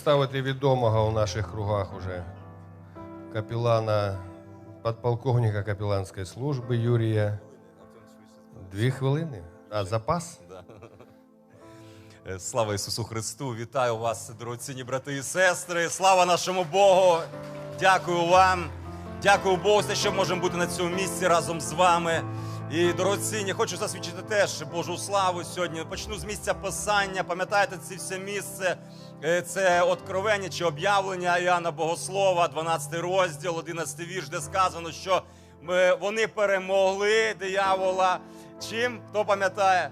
Ставити відомого у наших кругах уже капелана, подполковника капеланської служби Юрія. Дві хвилини. А запас? Слава Ісусу Христу! Вітаю вас, дорогоцінні брати і сестри! Слава нашому Богу! Дякую вам! Дякую Богу, що можемо бути на цьому місці разом з вами. І дорогоцінні, хочу засвідчити теж Божу славу сьогодні. Почну з місця писання. Пам'ятаєте це все місце? Е, Це откровення чи об'явлення Іоанна Богослова, 12 розділ, 11 вірш, де сказано, що е, вони перемогли диявола. Чим? Хто пам'ятає?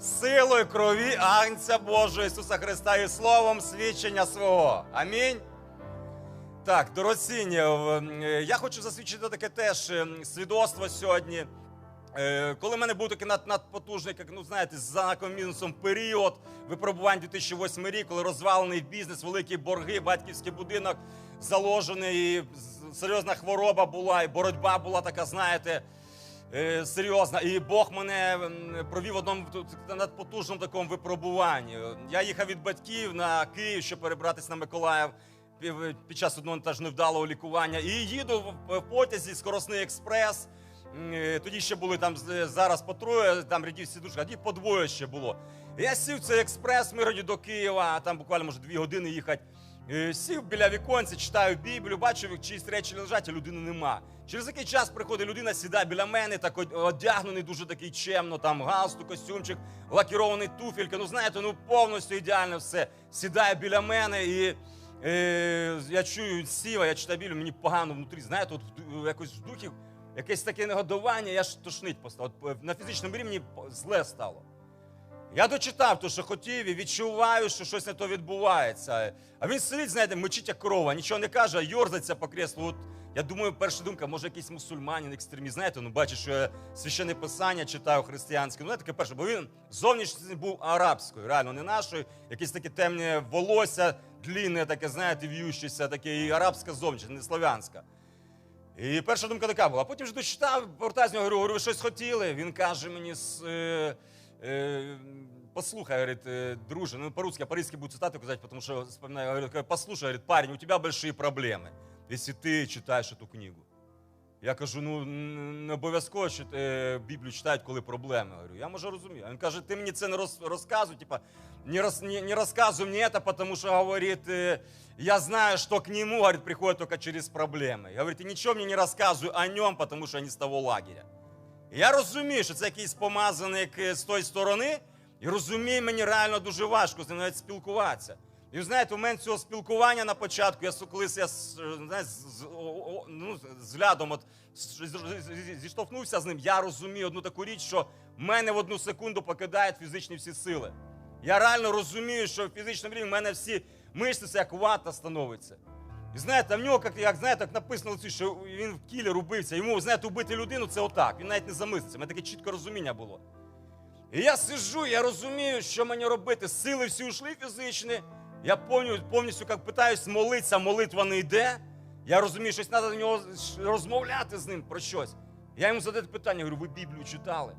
силою крові Агнця Божого Ісуса Христа і словом свідчення свого. Амінь. Так, дорогоцінні, е, я хочу засвідчити таке теж свідоцтво сьогодні. Е, Коли в мене був такий над, надпотужний, як, ну знаєте, з знаком мінусом період випробувань 2008 рік, коли розвалений бізнес, великі борги, батьківський будинок заложений, і серйозна хвороба була, і боротьба була така, знаєте, е, серйозна. І Бог мене провів в одному надпотужному такому випробуванні. Я їхав від батьків на Київ, щоб перебратися на Миколаїв під час одного теж невдалого лікування. І їду в потязі скоросний експрес. Е, Тоді ще були там зараз по троє, там рядівці дуже, а тоді по двоє ще було. Я сів цей експрес Мироді до Києва, там буквально може дві години їхати. Е, Сів біля віконця, читаю Біблію, бачу, чиїсь речі лежать, а людини нема. Через який час приходить людина, сідає біля мене, так од- одягнений, дуже такий чемно, там галстук, костюмчик, лакірований туфелька. Ну знаєте, ну повністю ідеально все. Сідає біля мене і е, я чую сіва, я читаю Біблію, мені погано внутрі. Знаєте, от якось в духі якесь таке негодування, я ж тошнить постав. От е, на фізичному рівні зле стало. Я дочитав те, що хотів, і відчуваю, що щось не то відбувається. А він сидить, знаєте, мечить як корова, нічого не каже, а йорзаться по креслу. От я думаю, перша думка, може якийсь мусульманин, екстреміст, знаєте, ну бачиш, що я священне писання читаю християнське. Ну, я таке перше, бо він зовнішній був арабською, реально не нашою, якесь таке темне волосся, длінне, таке, знаєте, в'ющеся, таке і арабська зовнішність, не славянська. І перша думка така була. Потім ж дочитав, повертаюся з нього, говорю, говорю, ви щось хотіли. Він каже мені, с- е, е, послухай, говорить, е, друже, ну по-русски, я по-русски буду цитату казати, тому що вспоминаю, говорю, послушай, говорит, парень, у тебя большие проблемы, если ты читаешь эту книгу. Я кажу, ну не обов'язково що, е, Біблію читають, коли проблеми. Говорю, я може розумію. Він каже, ти мені це не роз, розказуй, типа, не, роз, не, не розказуй мені це, потому що, говорить, е, я знаю, что к нему, говорит, приходит только через проблеми. Я говорю, ти нічого мені не розказуй о ньому, потому що вони з того лагеря. Я розумію, що це якийсь помазаник е, з тої сторони, і розумію, мені реально дуже важко з ним навіть спілкуватися. І знаєте, у мене цього спілкування на початку, я колись я з, е, з, ну, з взглядом от, зіштовхнувся з ним, я розумію одну таку річ, що в мене в одну секунду покидають фізичні всі сили. Я реально розумію, що в фізичному рівні в мене всі мишці як вата становиться. І знаєте, в нього, як, як знаєте, як написано що він в кілі рубився. Йому, знаєте, убити людину це отак. Він навіть не замислиться. У мене таке чітке розуміння було. І я сиджу, я розумію, що мені робити. Сили всі ушли фізичні. Я повністю, як питаюсь молитися, молитва не йде. Я розумію, щось треба до нього розмовляти з ним про щось. Я йому задаю питання, говорю, ви Біблію читали?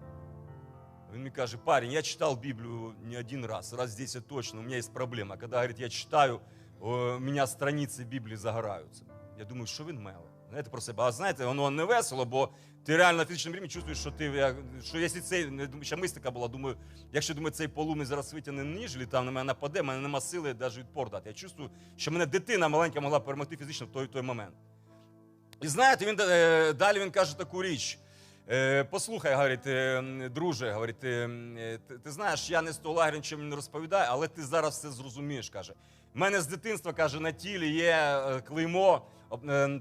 Він мені каже, парень, я читал Біблію не один раз, раз 10 точно, у меня есть проблема. Коли говорить, я читаю, у мене страниці Біблії загораються. Я думаю, що він меле. Знаєте про себе. А знаєте, воно не весело, бо ти реально на фізичному рівні чувствуєш, що ти, що якщо цей, ще мистика була, думаю, якщо думаю, цей полумний зараз витягне ніж, там на мене нападе, мене нема сили навіть відпор дати. Я чувствую, що мене дитина маленька могла перемогти фізично в той, той момент. І знаєте, він е, далі він каже таку річ. Е, Послухай, говорить, е, друже, говорить, ти, ти знаєш, я не з того лагеря нічого не розповідаю, але ти зараз все зрозумієш. каже. У мене з дитинства каже, на тілі є клеймо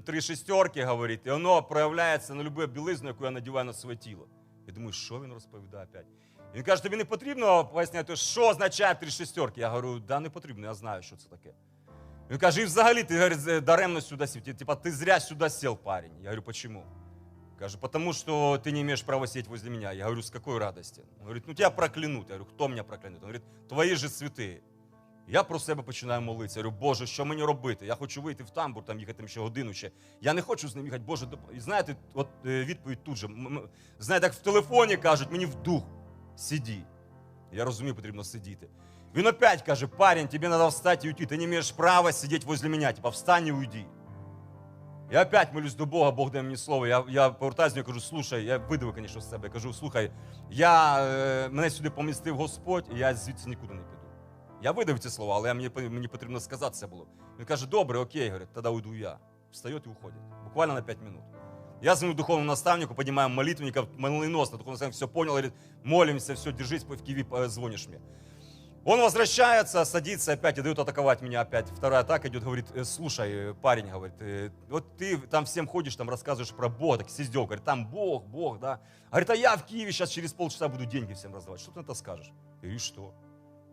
три шестерки, говорить, і воно проявляється на любу білизну, яку я надіваю на своє тіло. Я думаю, що він розповідає опять? Він каже, тобі не потрібно поясняти, що означає три шестерки. Я говорю, да, не потрібно, я знаю, що це таке. Він каже, і взагалі ти говорить, даремно сюди сів. Типа, ти зря сюди сел, парень. Я говорю, почему? Каже, потому что ты не имеешь права сидеть возле меня. Я говорю, с какой радости? Он говорит, ну тебя проклянут. Я говорю, кто меня проклянет? Он говорит, твої же святые. Я про себе починаю молитися. Говорю, Боже, що мені робити? Я хочу вийти в тамбур, там їхати ще годину ще. Я не хочу з ним їхати. Боже, доп- і знаєте, от е, відповідь тут же. Знаєте, як в телефоні кажуть, мені в дух сиді. Я розумію, потрібно сидіти. Він опять каже, парень, тебе надо встать и уйти. Ты не имеешь права сидеть возле меня. Типа, встань и уйди. Я опять молюсь до Бога, Бог дає мені слово. Я, я повертаюся, я кажу, слушай, я видавив, звісно, з себе. Я кажу, слухай, я, е, мене сюди помістив Господь, і я звідси нікуди не піду. Я видав ці слова, але мені, мені потрібно сказати це було. Він каже, добре, окей, говорить, тоді уйду я. Встает і уходить. Буквально на 5 минут. Я звоню духовному наставнику, поднимаем молитвенников, молниеносно. Духовный наставник все понял, говорит, молимся, все, держись, в Киеве э, звонишь мне. Он возвращается, садится опять и дает атаковать меня опять. Вторая атака идет, говорит, «Э, слушай, э, парень, говорит, э, вот ты там всем ходишь, там рассказываешь про Бога, так с издевкой. говорит, там Бог, Бог, да. Говорит, а я в Киеве сейчас через полчаса буду деньги всем раздавать. Что ты на это скажешь? Я говорю, и что?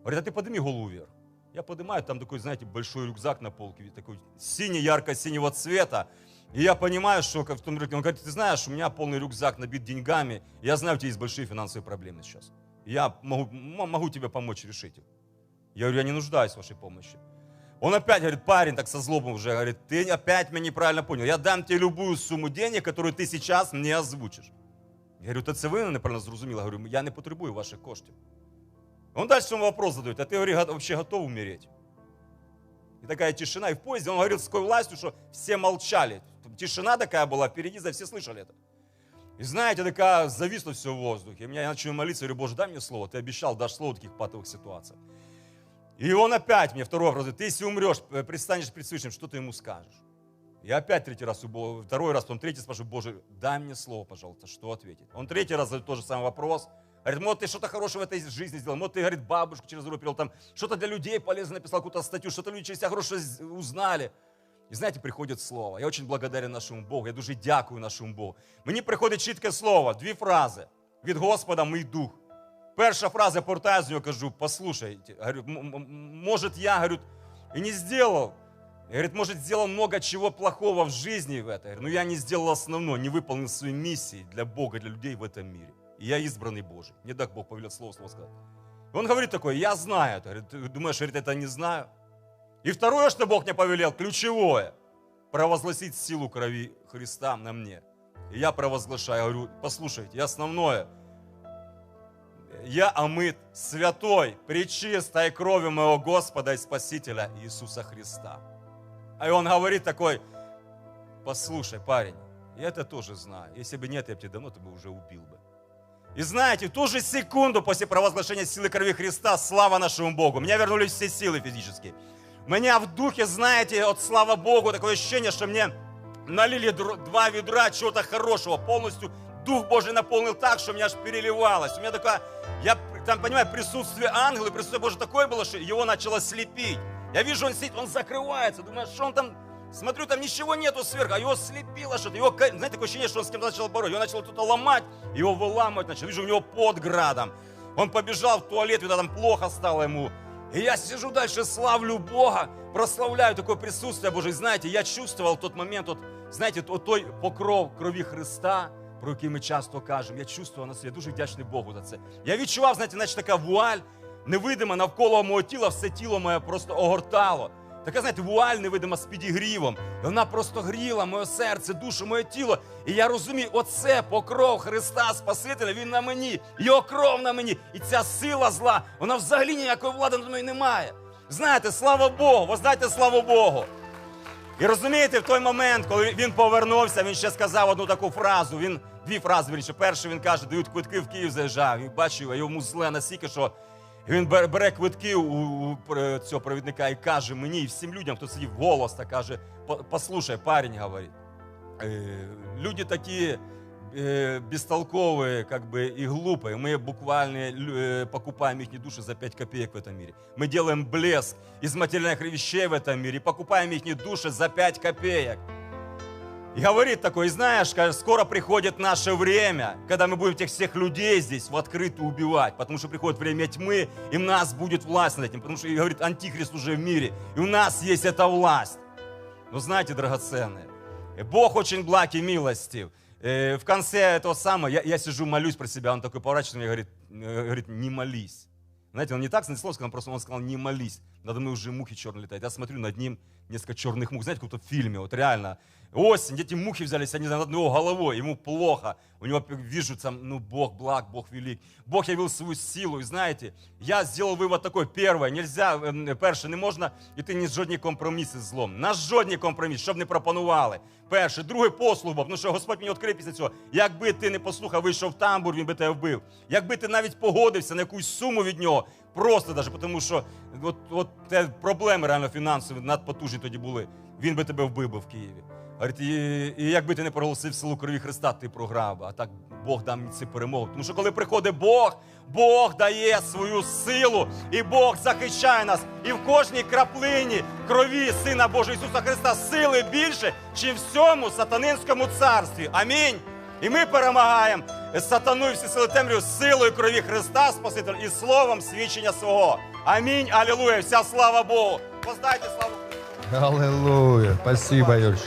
Говорит, а ты подними голову вверх. Я поднимаю, там такой, знаете, большой рюкзак на полке, такой синий, ярко-синего цвета. И я понимаю, что как в том рюкзаке, он говорит, ты знаешь, у меня полный рюкзак набит деньгами, я знаю, у тебя есть большие финансовые проблемы сейчас. Я могу, могу тебе помочь решить их. Я говорю, я не нуждаюсь в вашей помощи. Он опять говорит, парень так со злобом уже говорит, ты опять меня неправильно понял. Я дам тебе любую сумму денег, которую ты сейчас мне озвучишь. Я говорю, та це ви неправильно зрозуміли. Я говорю, я не потребую ваших коштів. Он дальше ему вопрос задает, а ты вообще готов умереть? И такая тишина. И в поезде он говорил с такой властью, что все молчали. Тишина такая была, впереди за все слышали это. И знаете, такая зависло все в воздухе. И меня я начал молиться, говорю, Боже, дай мне слово. Ты обещал, дашь слово в таких патовых ситуациях. И он опять мне второй вопрос говорит, ты если умрешь, предстанешь пред Всевышним, что ты ему скажешь? Я опять третий раз, второй раз, потом третий спрашиваю, Боже, дай мне слово, пожалуйста, что ответить? Он третий раз задает тот же самый вопрос. Говорит, может, ты что-то хорошее в этой жизни сделал, может, ты, говорит, бабушку через дорогу перевел, там, что-то для людей полезно написал, какую-то статью, что-то люди через тебя хорошее з- узнали. І знаєте, приходить слово. Я очень благодарен нашому Богу. Я дуже дякую нашому Богу. Мені приходить чітке слово, дві фрази. Від Господа мій дух. Перша фраза, я повертаю з нього, кажу, послушайте, говорю, м- м- может, я, говорю, и не сделал. Я, говорит, может, сделал много чего плохого в жизни в этой. Но я не сделал основное, не выполнил свои миссии для Бога, для людей в этом мире. Я избранный Божий. Не так Бог повелел слово, слово сказать. Он говорит такое, я знаю ты думаешь, говорит, это не знаю? И второе, что Бог мне повелел, ключевое, провозгласить силу крови Христа на мне. И я провозглашаю, говорю, послушайте, и основное, я омыт святой, пречистой кровью моего Господа и Спасителя Иисуса Христа. А и он говорит такой, послушай, парень, я это тоже знаю. Если бы нет, я бы тебя давно ты бы уже убил бы. И знаете, в ту же секунду после провозглашения силы крови Христа, слава нашему Богу, меня вернулись все силы физические. Меня в духе, знаете, от слава Богу, такое ощущение, что мне налили два ведра чего-то хорошего, полностью Дух Божий наполнил так, что у меня аж переливалось. У меня такая, я там, понимаю, присутствие ангела, присутствие Божие такое было, что его начало слепить. Я вижу, он сидит, он закрывается, думаю, что он там, смотрю, там ничего нету сверху, а его слепило что-то. Его, знаете, такое ощущение, что он с кем-то начал бороться. Его начало кто-то ломать, его выламывать начал. Вижу, у него под градом. Он побежал в туалет, видно, там плохо стало ему. И я сижу дальше, славлю Бога, прославляю такое присутствие Божие. Знаете, я чувствовал в тот момент, вот, знаете, от той покров крові Христа, про який ми часто кажемо. Я чувствував на собі, я дуже вдячний Богу за це. Я відчував, знаєте, наче така вуаль невидима навколо мого тіла, все тіло моє просто огортало. Така, знаєте, вуаль невидима з підігрівом. І вона просто гріла моє серце, душу, моє тіло. І я розумію, оце покров Христа Спасителя, Він на мені, Його кров на мені. І ця сила зла, вона взагалі ніякої влади над мною не має. Знаєте, слава Богу, воздайте славу Богу. І розумієте, в той момент, коли він повернувся, він ще сказав одну таку фразу. Він дві фрази вірніше. Перше він каже, дають квитки в Київ заїжджав. Він бачив, йому зле настільки, що він бере, бере квитки у, у пр- цього провідника і каже мені, і всім людям, хто сидів голос, та каже: «По- послушай, парень говорить, «э, люди такие э, бестолковые, как бы и глупые. Мы буквально э, покупаем их души за 5 копеек в этом мире. Мы делаем блеск из материальных вещей в этом мире и покупаем их души за 5 копеек. И говорит такой, знаешь, скоро приходит наше время, когда мы будем этих всех людей здесь в открытую убивать, потому что приходит время тьмы, и у нас будет власть над этим, потому что, говорит, антихрист уже в мире, и у нас есть эта власть. Но знаете, драгоценные, э, Бог очень благ и милостив. Э, В конце этого самого, я, я сижу, молюсь про себя, он такой поворачивается мне и говорит, э, говорит, не молись. Знаете, он не так слово сказал, просто он сказал, не молись. Надо мной уже мухи черные летают. Я смотрю, над ним несколько черных мух. Знаете, как в фильме, вот реально. Осень, эти мухи взялись, они над его головой, ему плохо. У него вижу там, ну, Бог благ, Бог велик. Бог явил свою силу. И знаете, я сделал вывод такой. Первое, нельзя, перше, не можна йти ні жодні компроміси з злом. На жодні компроміси, щоб не пропонували. Перше, друге, послуга, тому що Господь мені відкрив після цього. Якби ти не послухав, вийшов в тамбур, він би тебе вбив. Якби ти навіть погодився на якусь суму від нього, просто навіть, тому що от, от те проблеми реально фінансові надпотужні тоді були. Він би тебе вбив би в Києві. І, і якби ти не проголосив силу крові Христа, ти програв. А так Бог дав мені цю перемогу. Тому що коли приходить Бог, Бог дає свою силу, і Бог захищає нас. І в кожній краплині крові Сина Божого Ісуса Христа сили більше, в всьому сатанинському царстві. Амінь. І ми перемагаємо сатану і всі сили темряву силою крові Христа, Спасителя, і словом свідчення свого. Амінь. Алілуя. Вся слава Богу. Поздайте славу Христу. Аллилуйя. Спасибо, Юрчик.